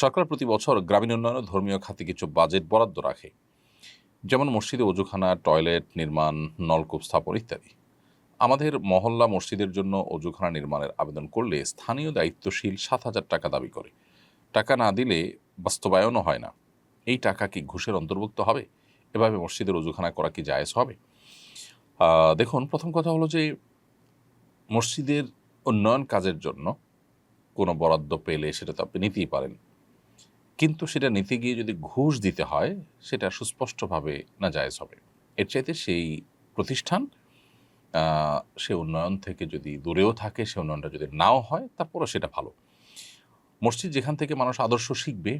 সরকার প্রতি বছর গ্রামীণ উন্নয়ন ধর্মীয় খাতে কিছু বাজেট বরাদ্দ রাখে। যেমন মসজিদে অজুখানা টয়লেট নির্মাণ, নলকূপ স্থাপন ইত্যাদি। আমাদের মহল্লা মসজিদের জন্য অজুখানা নির্মাণের আবেদন করলে স্থানীয় দায়িত্বশীল সাত হাজার টাকা দাবি করে। টাকা না দিলে বাস্তবায়নও হয় না। এই টাকা কি ঘুষের অন্তর্ভুক্ত হবে? এভাবে মসজিদের অজুখানা করা কি জায়েজ হবে? দেখুন, প্রথম কথা হলো যে মসজিদের উন্নয়ন কাজের জন্য কোনো বরাদ্দ পেলে সেটা তো আপনি নিতেই পারেন। কিন্তু সেটা নিতে গিয়ে যদি ঘুষ দিতে হয়, সেটা সুস্পষ্টভাবে না জায়েজ হবে। এর চাইতে সেই প্রতিষ্ঠান সে উন্নয়ন থেকে যদি দূরেও থাকে, সে উন্নয়নটা যদি নাও হয়, তারপরও সেটা ভালো। মসজিদ যেখান থেকে মানুষ আদর্শ শিখবে,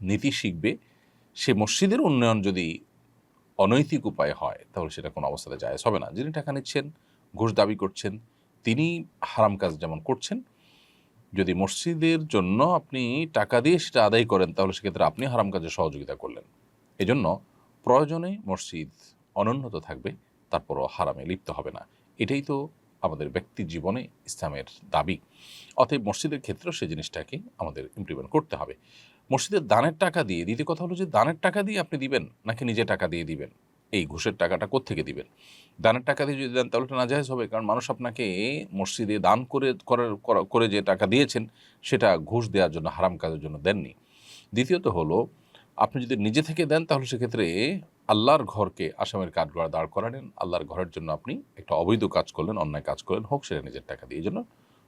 নীতি শিখবে, সে মসজিদের উন্নয়ন যদি অনৈতিক উপায়ে হয়, তাহলে সেটা কোনো অবস্থাতে জায়েজ হবে না। যিনি টাকা নিচ্ছেন, ঘুষ দাবি করছেন, তিনি হারাম কাজ যেমন করছেন যদি মসজিদের জন্য আপনি টাকা দিয়ে সেটা আদায় করেন, তাহলে সেক্ষেত্রে আপনি হারাম কাজে সহযোগিতা করলেন। এজন্য প্রয়োজনে মসজিদ অনুন্নত থাকবে, তারপরও হারামে লিপ্ত হবে না। এটাই তো আমাদের ব্যক্তি জীবনে ইসলামের দাবি। অতএব মসজিদের ক্ষেত্রেও সেই জিনিসটাকে আমাদের ইমপ্লিমেন্ট করতে হবে। মসজিদের দানের টাকা দিয়ে, দ্বিতীয় কথা হলো যে দানের টাকা দিয়ে আপনি দিবেন নাকি নিজে টাকা দিয়ে দিবেন? এই ঘুষের টাকাটা কোত্থেকে দিবেন? দানের টাকা দিয়ে যদি দেন, তাহলে এটা নাজায়জ হবে। কারণ মানুষ আপনাকে মসজিদে দান করে, করা- যে টাকা দিয়েছেন, সেটা ঘুষ দেওয়ার জন্য, হারাম কাজের জন্য দেননি। দ্বিতীয়ত হলো, আপনি যদি নিজে থেকে দেন, তাহলে সেক্ষেত্রে আল্লাহর ঘরকে আসামের কাঠগড়া দাঁড় করালেন আল্লাহর ঘরের জন্য আপনি একটা অবৈধ কাজ করলেন, অন্যায় কাজ করলেন, হোক, সেটা নিজের টাকা দিয়ে। জন্য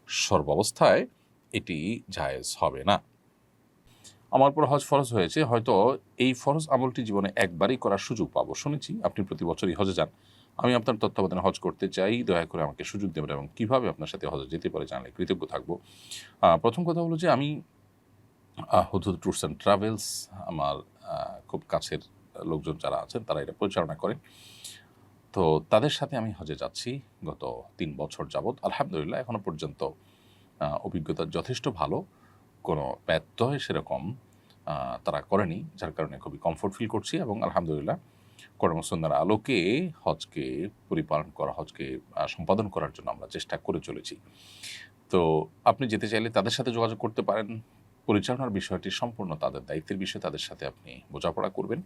সর্বাবস্থায় এটি জায়েজ হবে না। আমার পর হজ ফরজ হয়েছে, হয়তো এই ফরজ আমলটি জীবনে একবারই করার সুযোগ পাবো। শুনেছি আপনি প্রতি বছরই হজে যান। আমি আপনার তত্ত্বাবধানে হজ করতে চাই, দয়া করে আমাকে সুযোগ দেবেন এবং কীভাবে আপনার সাথে হজে যেতে পারে জানলে কৃতজ্ঞ থাকব। প্রথম কথা হলো যে আমি হুদুদ ট্যুরস অ্যান্ড ট্রাভেলস, আমার খুব কাছের লোকজন যারা আছেন তারা এটা পরিচালনা করেন। তো তাদের সাথে আমি হজে যাচ্ছি গত তিন বছর যাবৎ। আলহামদুলিল্লাহ এখনও পর্যন্ত অভিজ্ঞতা যথেষ্ট ভালো। কোনো ব্যত্যয় সেরকম তারা করেনি, যার কারণে খুবই কমফোর্ট ফিল করছি এবং আলহামদুলিল্লাহ কর্মসন্ধ্যার আলোকে হজকে পরিপালন করা, হজকে সম্পাদন করার জন্য আমরা চেষ্টা করে চলেছি। তো আপনি যেতে চাইলে তাদের সাথে যোগাযোগ করতে পারেন। পরিচালনার বিষয়টি সম্পূর্ণ তাদের দায়িত্বের বিষয়ে, তাদের সাথে আপনি বোঝাপড়া করবেন।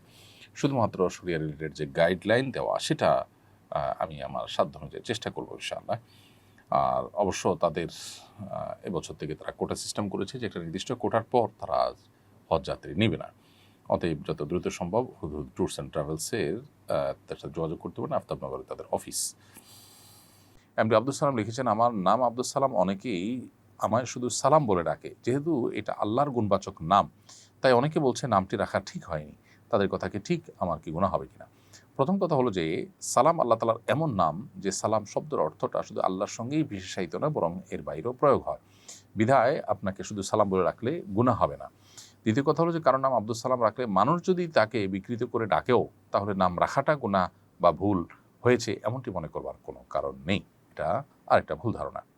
শুধুমাত্র সরিয়া রিলেটেড যে গাইডলাইন দেওয়া, সেটা আমি আমার সাধ্য অনুযায়ী চেষ্টা করব ইনশাআল্লাহ। আর অবশ্য তাদের এবছর থেকে তারা কোটা সিস্টেম করেছে যে একটা নির্দিষ্ট কোটার পর তারা হজ যাত্রী নেবে না। অতএব যত দ্রুত সম্ভব হুদহুদ ট্যুরস অ্যান্ড ট্রাভেলসের তার সাথে যোগাযোগ করতে পারেন আফতাবনগরে তাদের অফিস। এমডি আব্দুল সালাম লিখেছেন, আমার নাম আব্দুল সালাম অনেকেই আমায় শুধু সালাম বলে ডাকে। যেহেতু এটা আল্লাহর গুণবাচক নাম, তাই অনেকে বলছে নামটি রাখা ঠিক হয়নি। তাদের কথা কি ঠিক? আমার কি গুণা হবে কিনা? প্রথম কথা হলো যে, সালাম আল্লাহ তালার এমন নাম যে সালাম শব্দের অর্থটা শুধু আল্লাহর সঙ্গেই বিশেষায়িত নয়, বরং এর বাইরেও প্রয়োগ হয়। বিধায় আপনাকে শুধু সালাম বলে রাখলে গুণা হবে না। দ্বিতীয় কথা হলো যে কারও নাম আব্দুল সালাম রাখলে মানুষ যদি তাকে বিকৃত করে ডাকেও, তাহলে নাম রাখাটা গুণা বা ভুল হয়েছে, এমনটি মনে করবার কোনো কারণ নেই। এটা আরেকটা ভুল ধারণা।